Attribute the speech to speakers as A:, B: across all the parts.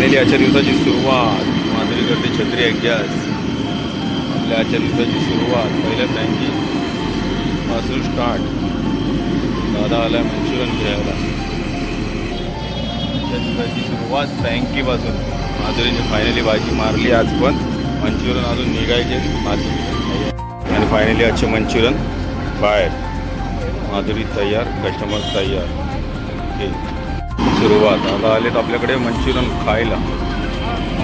A: Finally आजच्या दिवसाची सुरुवात. माधुरी छत्री एक आपल्या आजच्या दिवसाची सुरुवात. पहिल्या फ्रँकी पासून स्टार्ट दादा आला मंचुरन घ्यायला आजच्या दिवसाची सुरुवात बँकीपासून माधुरीने फायनली भाजी मारली आज पण. मंचुरियन अजून निघायचे. भाजी आणि फायनली आजचे मंचुरन बाहेर. माधुरी तयार कस्टमर तयार. ओके सुरुवात. आता आलेत आपल्याकडे मंचुरियन खायला.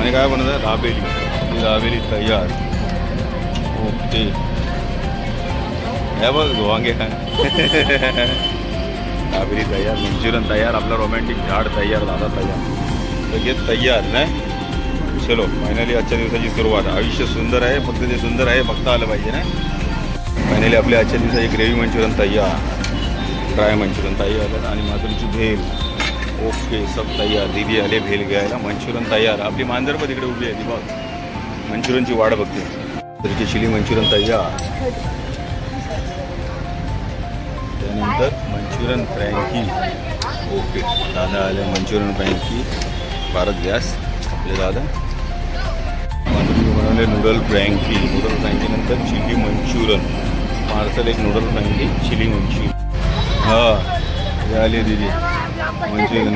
A: आणि काय म्हणत आहे दाबेली ती दाबेली तयार. ओके. हे बघ वांगे काय दाबेली तयार मंचुरियन तयार आपला रोमॅन्टिक झाड तयार दादा तयार. घेत तयार नाही? चलो फायनली आजच्या दिवसाची सुरुवात. आयुष्य सुंदर आहे फक्त ते सुंदर आहे बघता आलं पाहिजे ना फायनली आपल्या आजच्या दिवसाची ग्रेव्ही मंचुरियन तयार. ड्राय मंचुरियन तयार. आणि माधुरीची भेल. ओके सब तयार. दिदी आले भेल घ्यायला मंचुरियन तयार. आपली मांजर पण तिकडे उभी आहे ती बघ. मंचुरियनची वाट बघते. तरीची चिली मंचुरियन तयार. त्यानंतर मंचुरियन फ्रँकी. ओके दादा आले मंचुरियन फ्रँकी. भारत गॅस आपले दादा. माधुरी बनवले नूडल फ्रँकी. नूडल फ्रँकीनंतर चिली मंचुरियन. पार्सल एक नूडल फ्रँकी चिली मंचुरियन. हां आले दिदी. मंचुरियन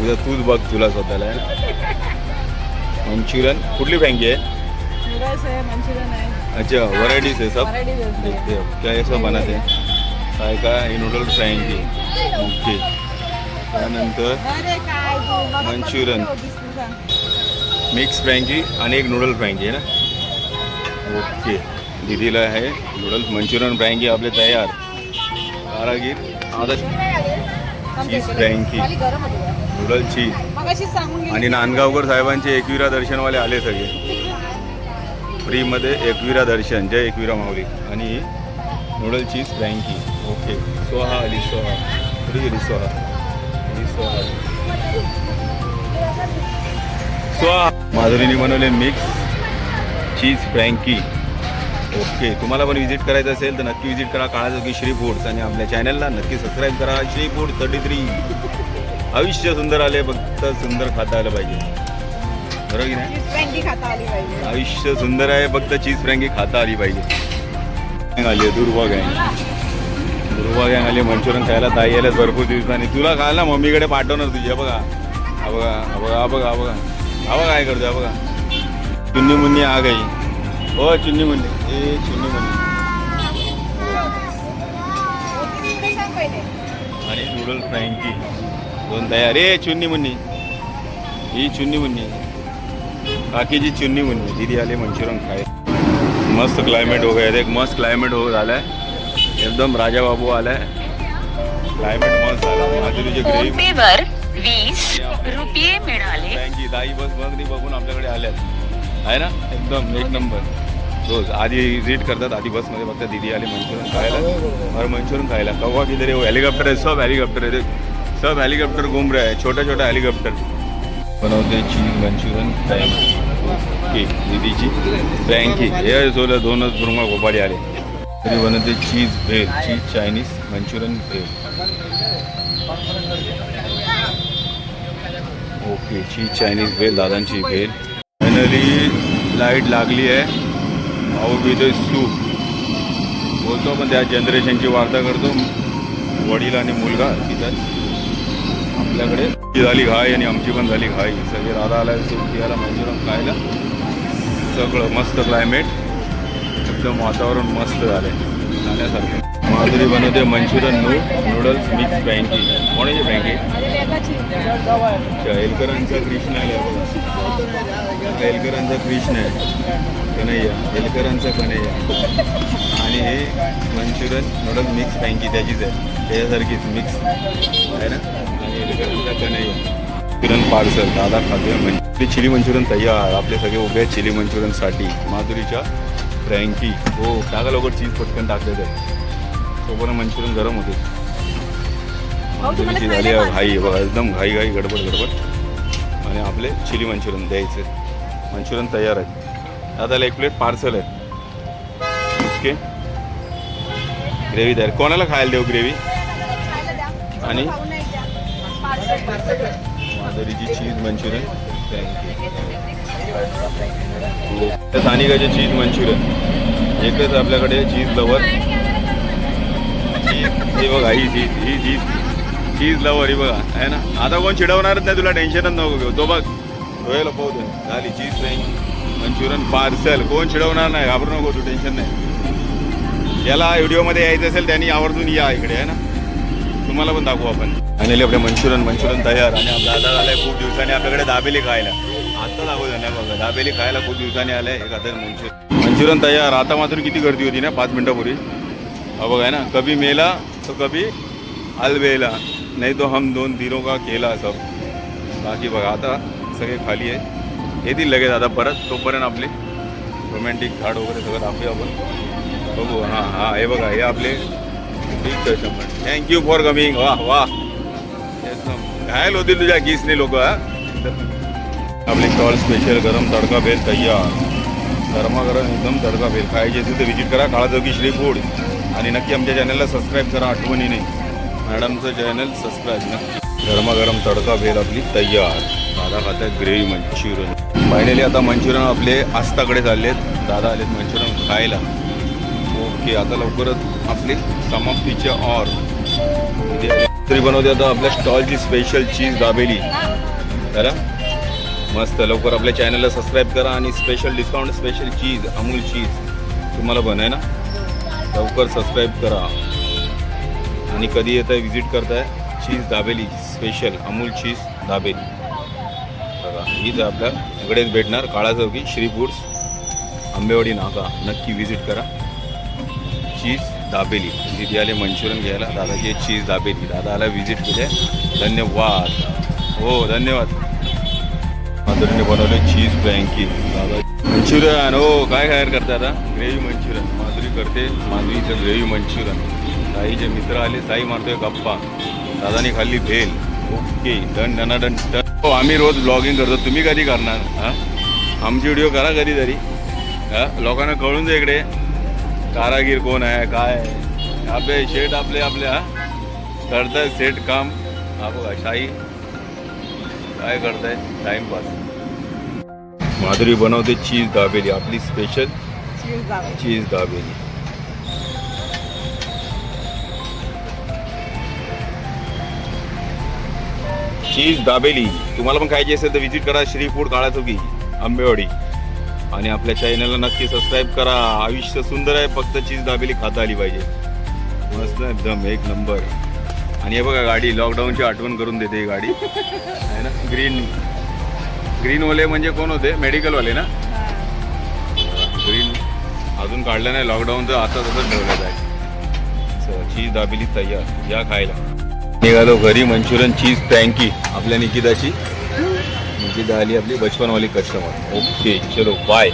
A: उद्या तूच बघ तुला स्वतःला. मंचुरियन कुठली फ्रँकी आहे?
B: नूडल्स मंचूरियन
A: अच्छा व्हरायटीज आहे सब. देखते हैं क्या ऐसा बनाते? हैं काय का हे नूडल फ्राईंगी ओके. त्यानंतर
B: काय सांग.
A: मिक्स फ्रँकी आणि एक नूडल फ्रँकी आहे ना? ओके. दीदीला आहे नूडल्स मंचुरियन फ्रँकी आपले तयार. कारागीर आता चीज फ्रँकी नूडल चीज आणि नांदगावकर साहेबांचे एकविरा दर्शनवाले आले सगळे. फ्रीमध्ये एकविरा दर्शन जय एकविरा माऊली. आणि noodle cheese frankie okay Soha Ali Soha free Ali Soha Ali Soha. Soha माधुरीने बनवले मिक्स चीज फ्रँकी ओके तुम्हाला पण विजिट करायचं असेल तर नक्की विजिट करा. काळाजोगी श्री फूड्स आणि आपल्या चॅनलला नक्की सबस्क्राईब करा. श्री फूड थर्टी थ्री आयुष्य सुंदर आले फक्त सुंदर खाता आलं पाहिजे. बरोबर की नाही? आयुष्य सुंदर आहे फक्त चीज फ्रँकी खाता आली पाहिजे. आली आहे दुर्वा गँग दुर्वा गँग आली मंचुरियन खायला ताई आल्यास भरपूर दिवसांनी. तुला खायला मम्मीकडे पाठवणार तुझी. हे बघा. हा बघा हा बघा हा बघा हा बघा. हा बघा काय करतो बघा. चुन्नी मुन्नी आ गई हो चुन्नी मुन्नी मुन्नी
B: पहिले.
A: आणि नूडल फ्रँकी दोन तयार. ए चुन्नी मुन्नी ही चुन्नी मुन्नी काकीची चुन्नी मुन्नी दीदी आले मंचुरियन खाय मस्त क्लायमेट हो गया. एक मस्त क्लायमेट हो झालाय. एकदम राजा बाबू आलाय. क्लायमेट मस्त झाला. माधुरीचे ग्रेव्ही
C: वीस रुपये मिळाले.
A: बस बघणी बघून आपल्याकडे आल्यात. आहे ना? एकदम एक नंबर रोज आधी विजिट करतात आधी बसमध्ये बघतात दीदी आली मंचुरियन खायला. और मंचुरियन खायला. कव्वा किधर है वो हेलीकॉप्टर है सब हेलीकॉप्टर है सब हेलीकॉप्टर घूम रहे हैं छोटा छोटा हेलीकॉप्टर बनवते चीज मंचुरियन फ्रँकी ओके दीदीची फ्रँकी हे सोलं दोनच बुरुमा घोपाडी आले. तरी बनवते cheese bhel cheese Chinese Manchurian bhel okay cheese Chinese bhel दादांची भेल फायनली लाइट लागली आहे. भाऊ पितोय सू. बोलतो पण त्या जनरेशनची वार्ता करतो. वडील आणि मुलगा तिथं. आपल्याकडे. झाली घाई आणि आमची पण झाली घाई. सगळे राधा आला सूप पियाला मंचुरियन खायला. सगळं मस्त क्लायमेट एकदम वातावरण मस्त झालंय. खाण्यासारखं माधुरी बनवते मंचुरियन नू नूडल्स मिक्स फ्रँकी कोणाची फ्रँकी अच्छा एलकरांचा कृष्ण आहे. एलकरांचा कृष्ण आहे. कन्हैया एलकरांचा कन्हैया. आणि हे मंचुरियन नूडल मिक्स फ्रँकी त्याचीच आहे. त्याच्यासारखीच मिक्स. आहे ना? आणि एलकरांचा कन्हैया. मंचुरियन पार्सल दादा खातोय. म्हणजे चिली मंचुरियन तयार. आपले सगळे उभे आहेत चिली मंचुरियनसाठी. माधुरीच्या फ्रँकी. हो टाका लवकर चीज पटकन टाकले तर सोबत मंचुरियन गरम होते
B: तुम्हाला
A: माधुरीची झाली आहे. घाई. बघा एकदम घाई घाई गडबड गडबड आणि आपले चिली मंचुरियन द्यायचे. मंचुरियन तयार आहेत दादाला एक प्लेट पार्सल आहे. ओके ग्रेव्ही द्या कोणाला खायला देऊ ग्रेव्ही आणि? माधुरीची चीज मंचुरियन. थँक्यू सानिकाचे चीज मंचुरियन. एकच आपल्याकडे चीज लवर चीज हे बघा ही चीज ही चीज चीज लवर ही बघा. आहे ना? आता कोण चिडवणारच नाही तुला टेन्शनच नको घेऊ. तो बघ. डोळ्याला पाहू दे. झाली चीज नाही मंचुरियन पार्सल कोण चिडवणार नाही घाबरू नको तू टेन्शन नाही. याला व्हिडिओमध्ये यायचं असेल त्यांनी आवर्जून या इकडे आहे ना? तुम्हाला पण दाखवू आपण. आणि आपले मंचुरियन मंचुरियन तयार. आणि आपला दादा आलाय खूप दिवसांनी आपल्याकडे दाबेली खायला. आता दाखवू नाही बघा दाबेली खायला खूप दिवसांनी आलाय एक आता मंचुरियन. मंचुरियन तयार. आता मात्र किती गर्दी होती ना पाच मिनिटापूर्वी. हा बघा आहे ना? कभी मेला तो कभी अलबेला. नाही तो हम दोन दिनों का केला सब. बाकी बघा आता सगळे खाली आहे. येतील लगेच आता परत तोपर्यंत आपले रोमॅन्टिक झाड वगैरे सगळं दाखवूया आपण. बघू हां हां हे बघा हे आपले big customer thank you for coming वा वा एकदम. घायल होतील तुझ्या गीसने लोक हा. आपले स्टॉल स्पेशल गरम तडका भेल तयार. गरमागरम एकदम तडका भेल. खायचे तिथे व्हिजिट करा. काळाजोगी श्री फूड आणि नक्की आमच्या चॅनलला सबस्क्राईब करा आठवणीने. मॅडमचं चॅनल सबस्क्राईब नक्की. गरमागरम तडका भेल आपली तयार. दादा खातात ग्रेव्ही मंचुरियन. फायनली आता मंचुरियन आपले आस्ताकडे चाललेत. दादा आलेत मंचुरियन खायला. ओके आता लवकरच आपली समाप्तीचे ऑर. तरी बनवते आता आपल्या स्टॉलची स्पेशल चीज दाबेली. जरा मस्त. लवकर आपल्या चॅनलला सबस्क्राईब करा आणि special discount special cheese Amul cheese तुम्हाला बन आहे ना? लवकर सबस्क्राईब करा. आणि कधी येत आहे व्हिजिट करताय cheese dabeli special Amul cheese dabeli. बघा हीच आपल्या सगळेच भेटणार. काळा चौकी श्री फूड्स आंबेवाडी नाका. नक्की व्हिजिट करा. चीज दाबेली. दिदी आले मंचुरियन घ्यायला दादाची चीज दाबेली. दादाला व्हिजिट केले धन्यवाद. हो धन्यवाद. माधुरीने बनवले चीज बँकी दादा मंचुरियन. हो काय खायर करते आता? Gravy Manchurian. माधुरी करते. माधुरीचं ग्रेव्ही मंचुरियन. साईचे मित्र आले. साई मारतोय गप्पा. दादानी खाल्ली bhel. Okay. Done done done done. हो आम्ही रोज ब्लॉगिंग करतो. तुम्ही कधी करणार? हां? आमची व्हिडिओ करा कधीतरी. हा? लोकांना कळून जा इकडे. कारागीर कोण आहे? काय आहे? आपले शेट आपले आपल्या करताय सेट काम. हा बघा शाही. काय करताय? टाइमपास माधुरी बनवते चीज दाबेली. आपली special cheese dabeli. Cheese dabeli. तुम्हाला पण खायची असेल तर व्हिजिट करा श्री फूड काळा चौकी आंबेवाडी. आणि आपल्या चॅनलला नक्की सबस्क्राईब करा. आयुष्य सुंदर आहे फक्त चीज दाबेली खाता आली पाहिजे. मस्त एकदम एक नंबर आणि हे बघा गाडी लॉकडाऊनची आठवण करून देते ही गाडी. आहे ना? ग्रीन ग्रीनवाले म्हणजे कोण होते? मेडिकलवाले ना? ग्रीन अजून काढलं नाही लॉकडाऊनचं आता तसंच ठेवलं आहे चीज दाबेली तयार. या खायला. निघालो घरी मंचुरियन चीज फ्रँकी आपल्या निकिताची. निकिता आली आपली बचपनवाली कस्टमर ओके चलो बाय